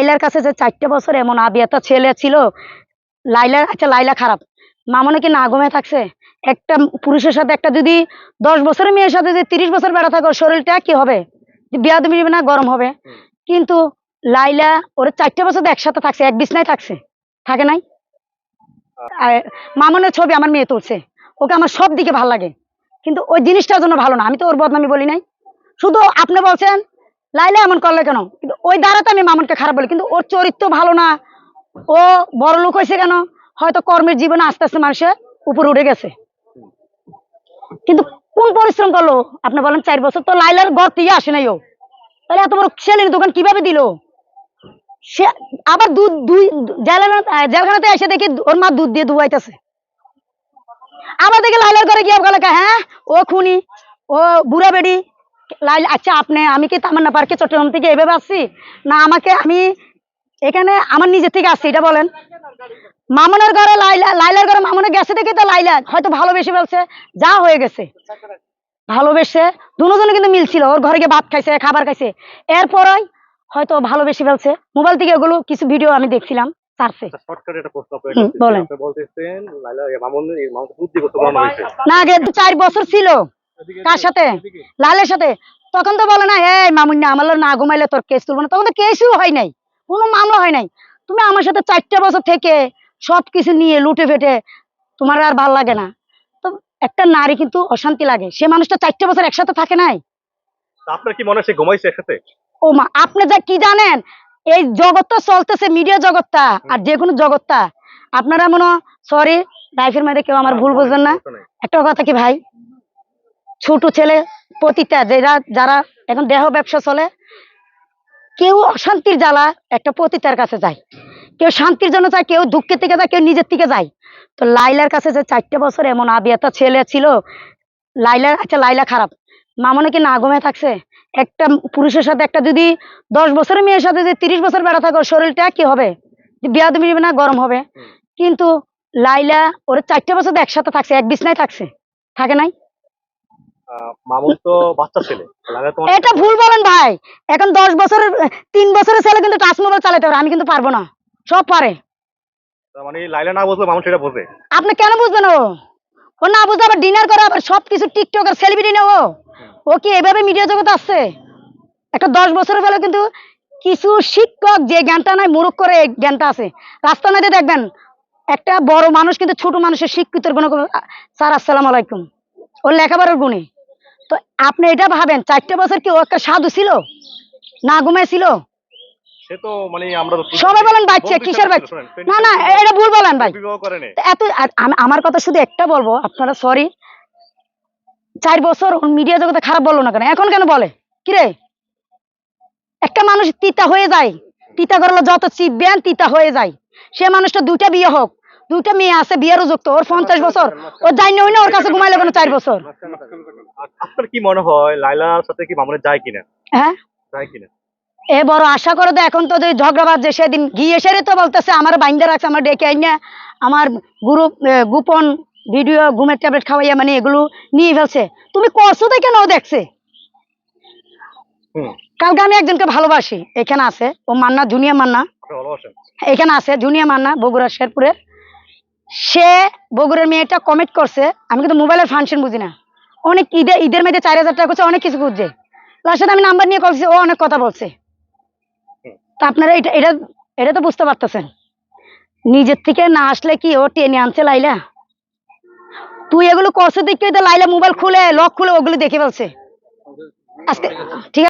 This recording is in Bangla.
লাইলার কাছে যে চারটে বছর এমন আবিয়াতা ছেলে ছিল লাইলার আচ্ছা লাইলা খারাপ। মামনে কি না ঘুমে থাকছে? একটা পুরুষের সাথে একটা যদি দশ বছরের মেয়ের সাথে যদি তিরিশ বছর বেড়া থাকো, শরীরটা কি হবে? বিয়া তুমি না, গরম হবে। কিন্তু লাইলা ওরা চারটে বছর একসাথে থাকছে, এক বিছনায় থাকছে। থাকে নাই? মামনের ছবি আমার মেয়ে তুলছে। ওকে আমার সব দিকে ভালো লাগে। কিন্তু ওই জিনিসটার জন্য ভালো না। আমি তো ওর বদনামি বলি নাই। শুধু আপনি বলছেন, লাইলা এমন করলে কেন? ওই দ্বারাতে আমি মামনকে খারাপ বলি, কিন্তু ওর চরিত্র ভালো না। ও বড় লোক হয়েছে কেন? হয়তো কর্মের জীবনে আস্তে আস্তে মানুষের উপরে উঠে গেছে। কিন্তু কোন পরিশ্রম করল? আপনি বলেন চার বছর তো লাইলার ঘর থেকে আসে নাই ও। তাহলে এত বড় সেলের দোকান কীভাবে দিল? সে আবার দুধ, দুই জেলখানাতে এসে দেখি ওর মা দুধ দিয়ে ধুয়াইতেছে। আবার দেখি লাইলার ঘরে গিয়ে হ্যাঁ? ও খুনি, ও বুড়া বেডি লাইল আচ্ছা আপনি আমি কি তামান্না পার্কে চট্টগ্রাম থেকে এভাবে আসছি? না আমাকে আমি এখানে আমার নিজের থেকে আসছি এটা বলেন। মামনের ঘরে লাইলা লাইলার ঘরে মামনের গেছে দেখি তো লাইলা হয়তো ভালোবেসে ফেলছে যা হয়ে গেছে। ভালোবেসে দুজনে কিন্তু মিলছিল ওর ঘরে গিয়ে ভাত খাইছে খাবার খাইছে। এরপরই হয়তো ভালোবেসে ফেলছে। মোবাইল থেকে ওগুলো কিছু ভিডিও আমি দেখছিলাম হয়েছে। না চার বছর ছিল। কার সাথে? লালের সাথে? তখন তো বলে না এই মামুন্না আমার না ঘুমাইলে তোর কেস তুলবো না। তখন তো কেসও হয় নাই কোনো মামলা হয় নাই। তুমি আমার সাথে চারটে বছর থেকে সব কিছু নিয়ে লুটে ফেটে তোমার আর ভালো লাগে না। তো একটা নারী কিন্তু অশান্তি লাগে। সে মানুষটা চারটে বছর একসাথে থাকে নাই। আপনার কি মনে হয় সে ঘুমাইছে একসাথে? ও মা আপনি যা কি জানেন এই জগৎটা চলতেছে মিডিয়া জগৎটা আর যে কোনো জগৎটা। আপনারা মনে সরি লাইফের মধ্যে কেউ আমার ভুল বুঝবেন না। একটা কথা কি ভাই? ছোট ছেলে পতিতা যারা যারা এখন দেহ ব্যবসা চলে কেউ অশান্তির জ্বালা একটা পতিতার কাছে যায়। কেউ শান্তির জন্য যায় কেউ দুঃখের থেকে যায় কেউ নিজের থেকে যায়। তো লাইলার কাছে যে চারটে বছর এমন আবিয়াতা ছেলে ছিল লাইলার আচ্ছা লাইলা খারাপ। মামনে কি না ঘুমে থাকছে? একটা পুরুষের সাথে একটা যদি দশ বছরের মেয়ের সাথে যদি তিরিশ বছর বেড়া থাকো শরীরটা কি হবে? বিয়া তুমি না গরম হবে। কিন্তু লাইলা ওর চারটে বছর একসাথে থাকছে এক বিছনায় থাকছে। থাকে নাই? মামুন তো বাচ্চা ছেলে। এটা ভুল বলেন ভাই। এখন দশ বছরের তিন বছরের ছেলে কিন্তু টাচ মোবাইল চালাতে পারে আমি কিন্তু পারব না। সব পারে। মানে লাইলা না বুঝলে মামুন সেটা বোঝে। আপনি কেন বুঝবেন ও? ও না আবার ডিনার করে আবার টিকটকের সেলিব্রিটি না ও? কি এভাবে মিডিয়া জগতে আসছে? একটা দশ বছরের বেলা কিন্তু কিছু শিক্ষক যে জ্ঞানটা নাই মুরুখ করে এই জ্ঞানটা আছে। রাস্তা নাইতে দেখবেন একটা বড় মানুষ কিন্তু ছোট মানুষের শিক্ষিতর গুণ স্যার আসসালাম আলাইকুম। ওর লেখাপড়ার গুণে। তো আপনি এটা ভাবেন চারটে বছর কি ও একটা সাধু ছিল? না ঘুমাইছিল? মানে আমরা তো সবাই বলেন বাচ্চা কিসের বাচ্চা? না না এটা ভুল বলেন ভাই। বিবাহ করেনি তো এত আমার কথা শুধু একটা বলব আপনারা সরি চার বছর মিডিয়া জগতে খারাপ বলল না কেন? এখন কেন বলে? কিরে একটা মানুষ তিতা হয়ে যায় তিতা করলে যত চিপবেন তিতা হয়ে যায়। সে মানুষটা দুইটা বিয়ে হোক দুইটা মেয়ে আছে বিয়েরও যুক্ত ওর পঞ্চাশ বছর। ও যাই না ওর কাছে ঘুমাইলে কোনো চার বছর। আপনার কি মনে হয় লাইলার সাথে কি মামুনের যায় কিনা? হ্যাঁ? যায় কিনা? এ বড় আশা করে তো এখন তো যে ঝগড়াবাজ যে সেদিন গিয়ে এসে তো বলতেছে আমার বাইন্দা রাখছে আমার ডেকে আইনা আমার গ্রুপ গোপন ভিডিও ঘুমের ট্যাবলেট খাওয়াইয়া মানে এগুলো নিয়ে ফেলছে। তুমি করছ তো কেন ও দেখছে? কালকে আমি একজনকে ভালোবাসি এখানে আছে ও মান্না জুনিয়া মান্না। এখানে আছে জুনিয়া মান্না বগুড়া শেরপুরের। সে বগুড়ার মেয়েটা কমেন্ট করছে, আমি কিন্তু মোবাইলের ফাংশন বুঝি না। অনেক ঈদের ঈদের মেয়েদের চার হাজার টাকা করছে অনেক কিছু বুঝছে লাস্টে আমি নাম্বার নিয়ে করছি, ও অনেক কথা বলছে। তা আপনারা এটা এটা এটা তো বুঝতে পারতেছেন। নিজের থেকে না আসলে কি ও টেনে আনছে লাইলা? তুই এগুলো করছে দেখে লাইলা মোবাইল খুলে লক খুলে ওগুলো দেখে ফেলছে। আজকে ঠিক আছে।